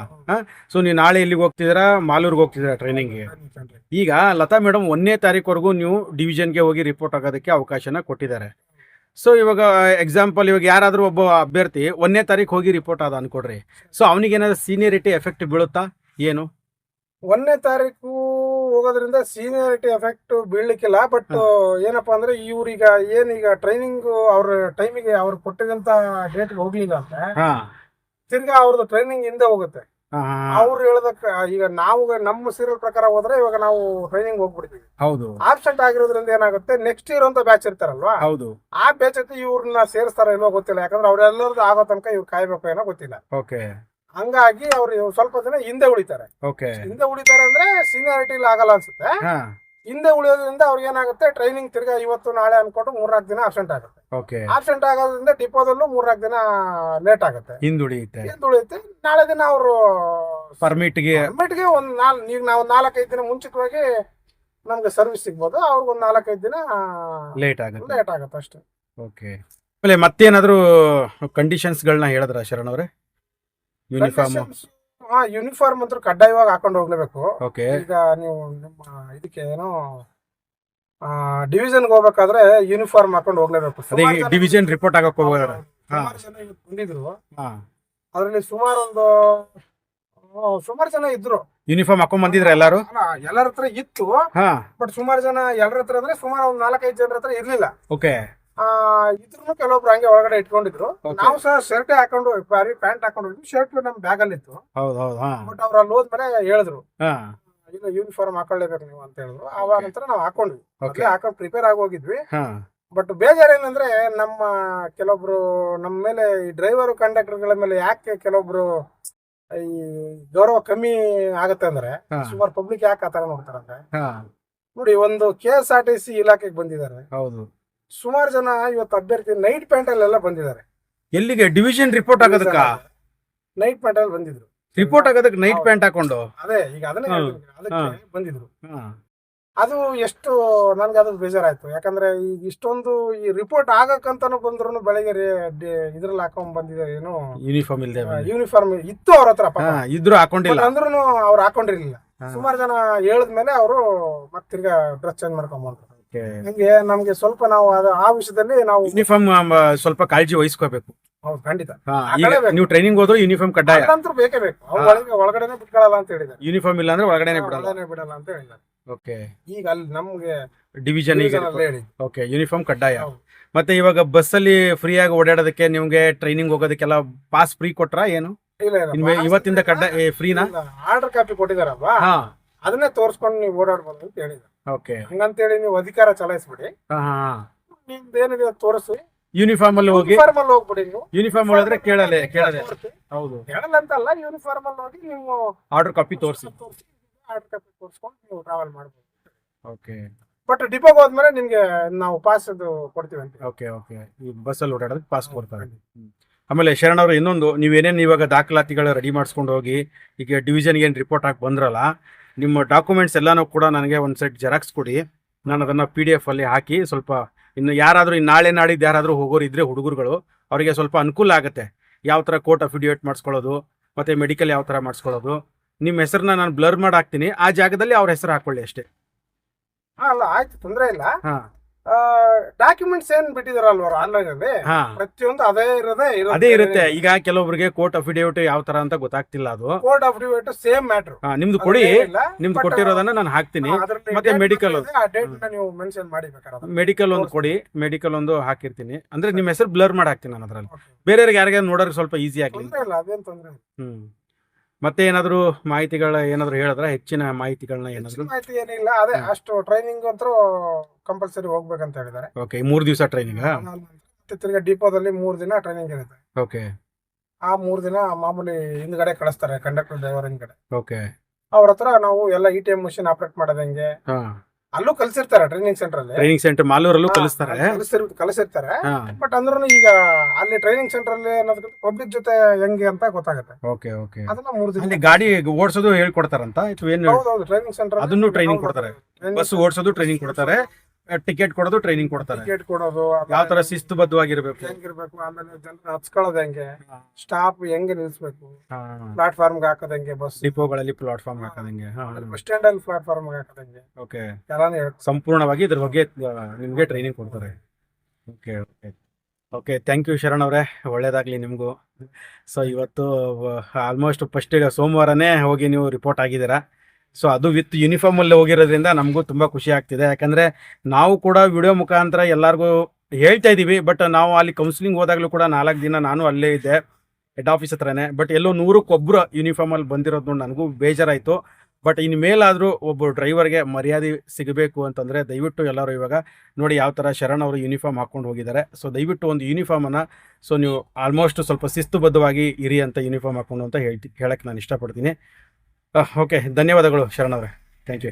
ಸೊ ನೀವು ನಾಳೆ ಇಲ್ಲಿಗೆ ಹೋಗ್ತಿದ್ದೀರಾ? ಮಾಲೂರ್ಗೆ ಹೋಗ್ತಿದ್ದೀರಾ ಟ್ರೈನಿಂಗ್ಗೆ. ಈಗ ಲತಾ ಮೇಡಮ್ ಒಂದನೇ ತಾರೀಕುವರೆಗೂ ನೀವು ಡಿವಿಷನ್ಗೆ ಹೋಗಿ ರಿಪೋರ್ಟ್ ಆಗೋದಕ್ಕೆ ಅವಕಾಶನ ಕೊಟ್ಟಿದ್ದಾರೆ. ಸೊ ಇವಾಗ ಎಕ್ಸಾಂಪಲ್ ಇವಾಗ ಯಾರಾದರೂ ಒಬ್ಬ ಅಭ್ಯರ್ಥಿ ಒಂದನೇ ತಾರೀಕು ಹೋಗಿ ರಿಪೋರ್ಟ್ ಆದ ಅನ್ಕೊಡ್ರಿ. ಸೊ ಅವನಿಗೇನಾದ್ರು ಸೀನಿಯರಿಟಿ ಎಫೆಕ್ಟ್ ಬೀಳುತ್ತಾ? ಏನು? ಒಂದನೇ ತಾರೀಕು ಹೋಗೋದ್ರಿಂದ ಸೀನಿಯಾರಿಟಿ ಎಫೆಕ್ಟ್ ಬೀಳಲಿಕ್ಕಿಲ್ಲ ಬಟ್ ಏನಪ್ಪಾ ಅಂದ್ರೆ ಇವ್ರೀಗ ಏನೀಗ ಟ್ರೈನಿಂಗ್ ಅವ್ರ ಟೈಮಿಗೆ ಅವ್ರು ಕೊಟ್ಟಿದಂತ ಡೇಟ್ಗೆ ಹೋಗ್ಲಿಲ್ಲ ಅಂತ ತಿರ್ಗಾ ಅವ್ರದ್ದು ಟ್ರೈನಿಂಗ್ ಹಿಂದೆ ಹೋಗುತ್ತೆ. ಅವ್ರು ಹೇಳದಕ್ಕ ಈಗ ನಾವು ನಮ್ಮ ಸೀರಿಯಲ್ ಪ್ರಕಾರ ಹೋದ್ರೆ ಇವಾಗ ನಾವು ಟ್ರೈನಿಂಗ್ ಹೋಗ್ಬಿಡ್ತೀವಿ. ಹೌದು. ಆಬ್ಸೆಂಟ್ ಆಗಿರೋದ್ರಿಂದ ಏನಾಗುತ್ತೆ ನೆಕ್ಸ್ಟ್ ಇಯರ್ ಅಂತ ಬ್ಯಾಚ್ ಇರ್ತಾರಲ್ವಾ? ಹೌದು. ಆ ಬ್ಯಾಚ್ ಅಂತ ಇವ್ರನ್ನ ಸೇರಿಸ್ತಾರ ಏನೋ ಗೊತ್ತಿಲ್ಲ ಯಾಕಂದ್ರೆ ಅವ್ರೆಲ್ಲರದ್ದು ಆಗೋ ತನಕ ಇವ್ರು ಕಾಯ್ಬೇಕು ಏನೋ ಗೊತ್ತಿಲ್ಲ. ಓಕೆ. ಹಂಗಾಗಿ ಅವ್ರು ಸ್ವಲ್ಪ ದಿನ ಹಿಂದೆ ಉಳಿತಾರೆ. ಓಕೆ. ಹಿಂದೆ ಉಳಿತಾರೆ ಅಂದ್ರೆ ಸೀನಿಯಾರಿಟಿ ಆಗಲ್ಲ ಅನ್ಸುತ್ತೆ. ಹಿಂದೆ ಉಳಿಯೋದ್ರಿಂದ ಅವ್ರಿಗೆ ಏನಾಗುತ್ತೆ ಟ್ರೈನಿಂಗ್ ತಿರ್ಗಾ ಇವತ್ತು ನಾಳೆ ಅನ್ಕೊಂಡು ಮೂರ್ನಾಲ್ಕು ದಿನ ಆಬ್ಸೆಂಟ್ ಆಗುತ್ತೆ. ಓಕೆ ಆಬ್ಸೆಂಟ್ ಆಗೋದ್ರಿಂದ ಡಿಪೋದಲ್ಲೂ ಮೂರ್ನಾಲ್ಕು ದಿನ ಲೇಟ್ ಆಗುತ್ತೆ. ಹಿಂದುಳಿಯುತ್ತೆ. ಹಿಂದುಳಿಯುತ್ತೆ. ನಾಳೆ ದಿನ ಅವರು ಪರ್ಮಿಟ್ಗೆ ಗೆ ಒಂದು ನಾಲ್ ಈಗ ನಾವು ನಾಲ್ಕೈದು ದಿನ ಮುಂಚಿತವಾಗಿ ನಮ್ಗೆ ಸರ್ವಿಸ್ ಸಿಗ್ಬೋದು. ಅವ್ರಿಗೆ ಒಂದು ನಾಲ್ಕೈದು ದಿನ ಲೇಟ್ ಆಗುತ್ತೆ. ಲೇಟ್ ಆಗುತ್ತೆ ಅಷ್ಟೇ. ಓಕೆ ಆಮೇಲೆ ಮತ್ತೇನಾದರೂ ಕಂಡೀಷನ್ಸ್ಗಳನ್ನ ಹೇಳಿದ್ರ ಶರಣ್ ಅವರೇ? ಯೂನಿಫಾರ್ಮ್ ಹಾ ಯೂನಿಫಾರ್ಮ್ ಅಂತೂ ಕಡ್ಡಾಯವಾಗಿ ಹಾಕೊಂಡು ಹೋಗ್ಲೇಬೇಕು. ಓಕೆ ಈಗ ನೀವು ನಿಮ್ಮ ಇದಕ್ಕೆ ಏನೋ ಡಿವಿಷನ್ಗೆ ಹೋಗ್ಬೇಕಾದ್ರೆ ಯೂನಿಫಾರ್ಮ್ ಹಾಕೊಂಡು ಹೋಗ್ಲೇಬೇಕು. ಅದೇ ಸುಮಾರ್ ಜನ- ಡಿವಿಷನ್ ರಿಪೋರ್ಟ್ ಆಗಕ್ಕೆ ಹೋಗೋರ ಹಾ. ಸುಮಾರ್ ಜನ ಇವತ್ತು ಬಂದಿದ್ರು. ಅದರಲ್ಲಿ ಸುಮಾರು ಒಂದು ಸುಮಾರು ಜನ ಇದ್ರು. ಯೂನಿಫಾರ್ಮ್ ಹಾಕೊಂಡ್ ಬಂದಿದ್ರ ಎಲ್ಲಾರು? ಅಲ್ಲ, ಎಲ್ಲರ ಹತ್ರ ಇತ್ತು. ಹಾ. ಬಟ್ ಸುಮಾರು ಜನ ಎಲ್ಲರ ಹತ್ರ ಅಂದ್ರೆ ಸುಮಾರು ಒಂದ್ ನಾಲ್ಕೈದು ಜನರ ಹತ್ರ ಇರ್ಲಿಲ್ಲ. ಓಕೆ. ಆ ಇದ್ರು ಕೆಲವೊಬ್ರು ಹಂಗೆ ಒಳಗಡೆ ಇಟ್ಕೊಂಡಿದ್ರು. Okay. ನಾವು ಸಹ ಶರ್ಟ್ ಹಾಕೊಂಡು ಬಾರಿ ಪ್ಯಾಂಟ್ ಹಾಕೊಂಡು ಹೋಗಿದ್ವಿ. ಶರ್ಟ್ ನಮ್ ಬ್ಯಾಗ್ ಅಲ್ಲಿ ಇತ್ತು ಹೌದು ಹೌದು ಹಾ. ಬಟ್ ಅವ್ರ ಅಲ್ಲಿ ಹೋದ್ಮೇಲೆ ಹೇಳಿದ್ರು. ಹಾ. ಇಲ್ಲ ಯೂನಿಫಾರ್ಮ್ ಹಾಕೊಳ್ಳೇಬೇಕು ನೀವು ಅಂತ ಹೇಳಿದ್ರು. ಆವಾಗ ನಂತರ ನಾವು ಹಾಕೊಂಡ್ವಿ. ಮೊದ್ಲೇ ಹಾಕೊಂಡು ಪ್ರಿಪೇರ್ ಆಗಿ ಹೋಗಿದ್ವಿ. ಬಟ್ ಬೇಜಾರ್ ಏನಂದ್ರೆ ನಮ್ಮ ಕೆಲವೊಬ್ರು ನಮ್ಮ ಮೇಲೆ ಈ ಡ್ರೈವರ್ ಕಂಡಕ್ಟರ್ಗಳ ಮೇಲೆ ಯಾಕೆ ಕೆಲವೊಬ್ರು ಈ ಗೌರವ ಕಮ್ಮಿ ಆಗತ್ತೆ ಅಂದ್ರೆ ಸುಮಾರು ಪಬ್ಲಿಕ್ ಯಾಕೆ ಆತರ ನೋಡ್ತಾರಂತೆ ನೋಡಿ ಒಂದು K S R T C ಇಲಾಖೆಗೆ ಬಂದಿದ್ದಾರೆ. ಹೌದು. ಸುಮಾರು ಜನ ಇವತ್ತು ಅಭ್ಯರ್ಥಿ ನೈಟ್ ಪ್ಯಾಂಟ್ ಅಲ್ಲೆಲ್ಲ ಬಂದಿದ್ದಾರೆ. ಎಲ್ಲಿಗೆ? ಡಿವಿಷನ್ ರಿಪೋರ್ಟ್ ಆಗೋದಕ್ಕ ನೈಟ್ ಪ್ಯಾಂಟ್ ಅಲ್ಲಿ ಬಂದಿದ್ರು. ರಿಪೋರ್ಟ್ ಆಗೋದಕ್ಕೆ ನೈಟ್ ಪ್ಯಾಂಟ್ ಹಾಕೊಂಡು ಅದೇ ಈಗ ಅದನ್ನೇ. ಹೇಳ್ತೀನಿ. ಅದಕ್ಕೆ ಬಂದಿದ್ರು. ಅದು ಎಷ್ಟು ನನ್ಗೆ ಅದು ಬೇಜಾರಾಯ್ತು ಯಾಕಂದ್ರೆ ಈಗ ಇಷ್ಟೊಂದು ಈ ರಿಪೋರ್ಟ್ ಆಗಕ್ಕಂತಾನು ಬಂದ್ರು ಬೆಳಗ್ಗೆ ರೇ- ಡೆ- ಇದ್ರಲ್ಲಿ ಹಾಕೊಂಡ್ ಬಂದಿದ್ದಾರೆ ಏನು ಯೂನಿಫಾರ್ಮ್ ಇಲ್ದೆ ಯೂನಿಫಾರ್ಮ್ ಇತ್ತು ಅವ್ರ ಹತ್ರ ಹಾ ಇದ್ರು ಹಾಕೊಂಡಿಲ್ಲ ಅಂದ್ರೂ ಅವ್ರು ಹಾಕೊಂಡಿರ್ಲಿಲ್ಲ ಹಾ. ಸುಮಾರು ಜನ ಹೇಳಿದ್ಮೇಲೆ ಅವರು ಮತ್ತೆ ತಿರ್ಗಾ ಡ್ರೆಸ್ ಚೇಂಜ್ ಮಾಡ್ಕೊಂಡ್ಬಂದ್ರು Okay. ಹಂಗೆ ನಮ್ಗೆ ಸ್ವಲ್ಪ ನಾವು ಅದು ಆ ವಿಷಯದಲ್ಲಿ ನಾವು ಯೂನಿಫಾರ್ಮ್ ಸ್ವಲ್ಪ ಕಾಳಜಿ ವಹಿಸ್ಕೋಬೇಕು. ಹೌದು ಖಂಡಿತ. ಹಾ, ಆ ಈಗ ಕಡೆ ಬೇಕು. ನೀವು ಟ್ರೈನಿಂಗ್ ಹೋದ್ರೆ ಯೂನಿಫಾರ್ಮ್ ಕಡ್ಡಾಯ. ಅದಂತೂ ಬೇಕೇ ಬೇಕು. ಅವ್ರು ಹಾ. ಒಳಗೆ ಒಳಗಡೆನೆ ಬಿಟ್ಕೊಳ್ಳಲ್ಲ ಅಂತ ಹೇಳಿದ್ದಾರೆ. ಯೂನಿಫಾರ್ಮ್ ಇಲ್ಲ ಅಂದ್ರೆ ಒಳಗಡೆನೆ ಬಿಡಲ್ಲ. ಅಂತ ಹೇಳಿದ್ದಾರೆ. ಓಕೆ. ಈಗ ಅಲ್ಲಿ ನಮ್ಗೆ ಡಿವಿಷನ್ ಈಗ division ಅಲ್ಲಿ ಹೇಳಿ. ಓಕೆ ಯೂನಿಫಾರ್ಮ್ ಕಡ್ಡಾಯ. ಹೌದು. ಮತ್ತೆ ಇವಾಗ ಬಸ್ಸಲ್ಲಿ ಫ್ರೀ ಆಗಿ ಓಡಾಡೋದಕ್ಕೆ ನಿಮ್ಗೆ ಟ್ರೈನಿಂಗ್ ಹೋಗೋದಕ್ಕೆಲ್ಲ ಪಾಸ್ ಫ್ರೀ ಕೊಟ್ರ ಏನು? ಇಲ್ಲ ಇಲ್ಲ ಇನ್ಮೆ- ಇವತ್ತಿಂದ ಕಡ್ಡಾಯ ಫ್ರೀನಾ ಆರ್ಡರ್ ಕಾಪಿ ಕೊಟ್ಟಿದಾರಲ್ವಾ ಹಾ. ಅದನ್ನೇ ತೋರಿಸ್ಕೊಂಡು ನೀವು ಓಡಾಡ್ಬೋದು ಅಂತ ಹೇಳಿದ್ರು ಓಕೆ. ಹಂಗಂತೇಳಿ ನೀವು ಅಧಿಕಾರ ಚಲಾಯಿಸ್ಬಿಡಿ. ಹಾ ಹಾ ನಿಮ್ದು ಏನಿದೆ ಅದ್ ತೋರಿಸಿ. ಯೂನಿಫಾರ್ಮ್ ಅಲ್ಲಿ ಹೋಗಿ. ಯೂನಿಫಾರ್ಮ್ ಅಲ್ಲಿ ಹೋಗ್ಬಿಡಿ ನೀವು. ಯೂನಿಫಾರ್ಮ್ ಹೇಳಿದ್ರೆ ಕೇಳಲೆ ಕೇಳಲೆ ಹೌದು. ಕೇಳಲ್ಲ ಅಂತಲ್ಲ ಯೂನಿಫಾರ್ಮ್ ಅಲ್ಲಿ ಹೋಗಿ ನೀವು ಆರ್ಡರ್ ಕಾಪಿ ತೋರಿಸಿ. ಆರ್ಡರ್ ಕಾಪಿ ತೋರಿಸ್ಕೊಂಡು ನೀವು ಟ್ರಾವೆಲ್ ಮಾಡ್ಬೋದು. ಓಕೆ. ಬಟ್ ಡಿಪೋಗೆ ಹೋದ್ಮೇಲೆ ನಿಮ್ಗೆ ನಾವು ಪಾಸ್ ಅದು ಕೊಡ್ತೀವಿ ಅಂತ. Okay okay. ಈ ಬಸ್ಸಲ್ಲಿ ಓಡಾಡೋದಕ್ಕೆ ಪಾಸ್ ಕೊಡ್ತಾರೆ. ಆಮೇಲೆ ಶರಣ್ ಅವರು ಇನ್ನೊಂದು ನೀವೇನೇನು ಇವಾಗ ದಾಖಲಾತಿಗಳು ರೆಡಿ ಮಾಡಿಸ್ಕೊಂಡು ಹೋಗಿ ಈಗ ಡಿವಿಷನ್ಗೆ ಏನು ರಿಪೋರ್ಟ್ ಹಾಕಿ ಬಂದ್ರಲ್ಲ ನಿಮ್ಮ ಡಾಕ್ಯುಮೆಂಟ್ಸ್ ಎಲ್ಲನೂ ಕೂಡ ನನಗೆ ಒಂದು ಸೆಟ್ ಜೆರಾಕ್ಸ್ ಕೊಡಿ. ನಾನು ಅದನ್ನು ಪಿ ಡಿ ಎಫಲ್ಲಿ ಅಲ್ಲಿ ಹಾಕಿ ಸ್ವಲ್ಪ ಇನ್ನು ಯಾರಾದರೂ ಇನ್ನು ನಾಳೆ ನಾಡಿದ್ದು ಯಾರಾದರೂ ಹೋಗೋರು ಇದ್ದರೆ ಹುಡುಗರುಗಳು ಅವರಿಗೆ ಸ್ವಲ್ಪ ಅನುಕೂಲ ಆಗುತ್ತೆ. ಯಾವ ಥರ ಕೋರ್ಟ್ ಅಫಿಡಿಯೇಟ್ ಮಾಡಿಸ್ಕೊಳ್ಳೋದು ಮತ್ತು ಮೆಡಿಕಲ್ ಯಾವ ಥರ ಮಾಡಿಸ್ಕೊಳ್ಳೋದು ನಿಮ್ಮ ಹೆಸರನ್ನ ನಾನು ಬ್ಲರ್ ಮಾಡಿ ಹಾಕ್ತೀನಿ. ಆ ಜಾಗದಲ್ಲಿ ಅವ್ರ ಹೆಸರು ಹಾಕೊಳ್ಳಿ ಅಷ್ಟೇ. ಹಾಂ ಅಲ್ಲ ಆಯ್ತು ತೊಂದರೆ ಇಲ್ಲ. ಹಾಂ. ಡಾಕ್ಯುಮೆಂಟ್ಸ್ ಏನ್ ಬಿಟ್ಟಿದಾರಲ್ವ ಆನ್ಲೈನ್ ಅಲ್ಲಿ? ಪ್ರತಿಯೊಂದು ಅದೇ ಇರೋದೇ ಅದೇ ಇರುತ್ತೆ. ಈಗ ಕೆಲವೊಬ್ರಿಗೆ ಕೋರ್ಟ್ ಅಫಿಡೇವಿಟ್ ಯಾವ ತರ ಅಂತ ಗೊತ್ತಾಗ್ತಿಲ್ಲ ಅದು. ಕೋರ್ಟ್ ಅಫಿಡೇವಿಟ್ ಸೇಮ್ ಮ್ಯಾಟರ್ ನಿಮ್ದು ಕೊಡಿ. ನಿಮ್ದು ಕೊಟ್ಟಿರೋದನ್ನ ನಾನು ಹಾಕ್ತೀನಿ. ಮತ್ತೆ ಮೆಡಿಕಲ್ ನೀವು ಮೆನ್ಷನ್ ಮೆಡಿಕಲ್ ಒಂದು ಕೊಡಿ. ಮೆಡಿಕಲ್ ಒಂದು ಹಾಕಿರ್ತೀನಿ. ಅಂದ್ರೆ ನಿಮ್ಮ ಹೆಸರು ಬ್ಲರ್ ಮಾಡಿ ಹಾಕ್ತೀನಿ ನಾನು ಅದ್ರಲ್ಲಿ. ಬೇರೆಯವ್ರಿಗೆ ಯಾರಿಗಾರು ನೋಡೋರಿಗೆ ಸ್ವಲ್ಪ ಈಸಿ ಆಗ್ಲಿ. ಅದೇನ್ ತೊಂದ್ರೆ ಹ್ಮ್. ಮತ್ತೆ ಏನಾದ್ರು ಮಾಹಿತಿಗಳ ಏನಾದ್ರು ಹೇಳಿದ್ರೆ ಹೆಚ್ಚಿನ ಮಾಹಿತಿಗಳನ್ನ ಏನಾದ್ರು? ಮಾಹಿತಿ ಏನಿಲ್ಲ ಅದೇ ಅಷ್ಟು ಟ್ರೈನಿಂಗ್ ಅಂತೂ ಕಂಪಲ್ಸರಿ ಹೋಗ್ಬೇಕಂತ ಹೇಳಿದ್ದಾರೆ. ಓಕೆ ಮೂರ್ ದಿವಸ ಟ್ರೈನಿಂಗ್ ಮತ್ತೆ ತಿರ್ಗಾ ಡಿಪೋದಲ್ಲಿ ಮೂರ್ ದಿನ ಟ್ರೈನಿಂಗ್ ಇರುತ್ತೆ. ಓಕೆ ಆ ಮೂರ್ ದಿನ ಮಾಮೂಲಿ ಹಿಂದ್ಗಡೆ ಕಳಿಸ್ತಾರೆ ಕಂಡಕ್ಟರ್ ಡ್ರೈವರ್ ಹಿಂದ್ಗಡೆ. ಓಕೆ ಅವ್ರ ಹತ್ರ ನಾವು ಎಲ್ಲ E T M machine operate ಮಾಡೋದು ಹೆಂಗೆ? ಅಲ್ಲೂ ಕಲ್ಸಿರ್ತಾರೆ ಟ್ರೈನಿಂಗ್ ಸೆಂಟರ್ ಅಲ್ಲಿ. ಟ್ರೈನಿಂಗ್ ಸೆಂಟರ್ ಮಾಲೂರಲ್ಲೂ ಕಲಿಸ್ತಾರೆ. ಕಲಿಸಿರ್- ಕಲಿಸಿರ್ತಾರೆ. ಹಾ. ಬಟ್ ಅಂದ್ರೂ ಈಗ ಅಲ್ಲಿ ಟ್ರೈನಿಂಗ್ ಸೆಂಟರ್ ಅಲ್ಲಿ ಪಬ್ಲಿಕ್ ಜೊತೆ ಹೆಂಗೆ ಅಂತ ಗೊತ್ತಾಗುತ್ತೆ. Okay okay. ಅದನ್ನ ಮೂರು ದಿನ ಅಲ್ಲಿ ಗಾಡಿ ಓಡಿಸೋದು ಹೇಳ್ಕೊಡ್ತಾರಂತ? ಅಥವಾ ಏನು ಹೌದೌದು ಟ್ರೈನಿಂಗ್ ಸೆಂಟರ್ ಅದನ್ನು ಟ್ರೈನಿಂಗ್ ಕೊಡ್ತಾರೆ. ಬಸ್ ಓಡಿಸೋದು ಟ್ರೈನಿಂಗ್ ಕೊಡ್ತಾರೆ? ಟಿಕೆಟ್ ಕೊಡೋದು ಟ್ರೈನಿಂಗ್ ಕೊಡ್ತಾರೆ. ಟಿಕೆಟ್ ಕೊಡೋದು ಯಾವ ತರ ಶಿಸ್ತುಬದ್ಧವಾಗಿರ್ಬೇಕು? ಹೆಂಗಿರ್ಬೇಕು ಆಮೇಲೆ ಜನರ ಹಚ್ಕೊಳ್ಳೋದು ಹೆಂಗೆ? ಸ್ಟಾಪ್ ಹೆಂಗೆ ನಿಲ್ಸ್ಬೇಕು. ಪ್ಲಾಟ್ಫಾರ್ಮ್ ಹಾಕೋದ್ ಹೆಂಗೆ ಬಸ್ ಡಿಪೋಗಳಲ್ಲಿ ಪ್ಲಾಟ್ಫಾರ್ಮ್ ಹಾಕೋದಂಗೆ ಬಸ್ ಸ್ಟ್ಯಾಂಡ್ ಅಲ್ಲಿ ಪ್ಲಾಟ್ಫಾರ್ಮ್ ಹಾಕೋದಂಗೆ ಹೆಂಗೆ? ಓಕೆ ಎಲ್ಲಾನು ಸಂಪೂರ್ಣವಾಗಿ ಇದ್ರ ಬಗ್ಗೆ ನಿಮಗೆ ನಿಮ್ಗೆ ಟ್ರೈನಿಂಗ್ ಕೊಡ್ತಾರೆ. Okay okay okay thank you Sharan ಅವರೇ. ಒಳ್ಳೇದಾಗ್ಲಿ ನಿಮಗೂ. ಸೊ ಇವತ್ತು ಆಲ್ಮೋಸ್ಟ್ ಫಸ್ಟ್ ಸೋಮವಾರನೇ ಹೋಗಿ ನೀವು ರಿಪೋರ್ಟ್ ಆಗಿದ್ದೀರಾ? ಸೊ ಅದು ವಿತ್ ಯೂನಿಫಾರ್ಮ್ ಅಲ್ಲಿ ಹೋಗಿರೋದ್ರಿಂದ ನಮಗೂ ತುಂಬ ಖುಷಿ ಆಗ್ತಿದೆ. ಯಾಕಂದರೆ ನಾವು ಕೂಡ ವಿಡಿಯೋ ಮುಖಾಂತರ ಎಲ್ಲರಿಗೂ ಹೇಳ್ತಾ ಇದ್ದೀವಿ ಬಟ್ ನಾವು ಅಲ್ಲಿ ಕೌನ್ಸಿಲಿಂಗ್ ಹೋದಾಗಲೂ ಕೂಡ ನಾಲ್ಕು ದಿನ ನಾನು ಅಲ್ಲೇ ಇದ್ದೆ ಹೆಡ್ ಆಫೀಸ್ ಹತ್ರನೇ. ಬಟ್ ಎಲ್ಲೋ ನೂರಕ್ಕೊಬ್ಬರು ಯೂನಿಫಾರ್ಮಲ್ಲಿ ಬಂದಿರೋದು ನೋಡಿ ನನಗೂ ಬೇಜಾರಾಯಿತು. ಬಟ್ ಇನ್ನು ಮೇಲಾದರೂ ಒಬ್ಬ ಡ್ರೈವರ್ಗೆ ಮರ್ಯಾದೆ ಸಿಗಬೇಕು ಅಂತಂದರೆ ದಯವಿಟ್ಟು ಎಲ್ಲರೂ ಇವಾಗ ನೋಡಿ ಯಾವ ಥರ ಶರಣ್ ಅವರು ಯೂನಿಫಾರ್ಮ್ ಹಾಕ್ಕೊಂಡು ಹೋಗಿದ್ದಾರೆ. ಸೊ ದಯವಿಟ್ಟು ಒಂದು ಯೂನಿಫಾರ್ಮನ್ನು ಸೊ ನೀವು ಆಲ್ಮೋಸ್ಟ್ ಸ್ವಲ್ಪ ಶಿಸ್ತುಬದ್ಧವಾಗಿ ಇರಿ ಅಂತ ಯೂನಿಫಾರ್ಮ್ ಹಾಕ್ಕೊಂಡು ಅಂತ ಹೇಳ್ತಿ ಹೇಳಕ್ಕೆ ನಾನು ಇಷ್ಟಪಡ್ತೀನಿ. ಓಕೆ. ಧನ್ಯವಾದಗಳು ಶರಣ್ ಅವರೇ ಥ್ಯಾಂಕ್ ಯು